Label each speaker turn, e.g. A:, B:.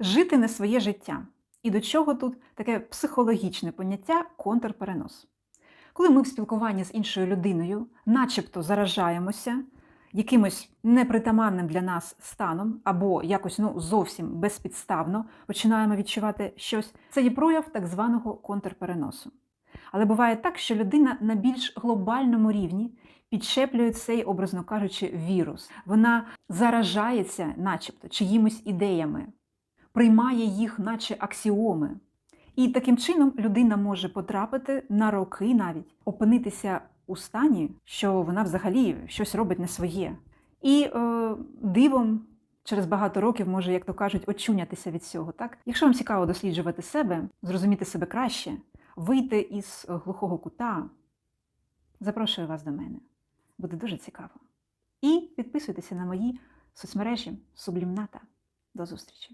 A: Жити не своє життя. І до чого тут таке психологічне поняття контрперенос. Коли ми в спілкуванні з іншою людиною, начебто заражаємося якимось непритаманним для нас станом, або якось ну, зовсім безпідставно починаємо відчувати щось, це є прояв так званого контрпереносу. Але буває так, що людина на більш глобальному рівні підщеплює цей, образно кажучи, вірус. Вона заражається, начебто, чиїмось ідеями, приймає їх, наче аксіоми. І таким чином людина може потрапити на роки навіть, опинитися у стані, що вона взагалі щось робить не своє. І е, дивом через багато років може, як то кажуть, очунятися від цього. Так? Якщо вам цікаво досліджувати себе, зрозуміти себе краще, вийти із глухого кута, запрошую вас до мене. Буде дуже цікаво. І підписуйтеся на мої соцмережі Сублімната. До зустрічі!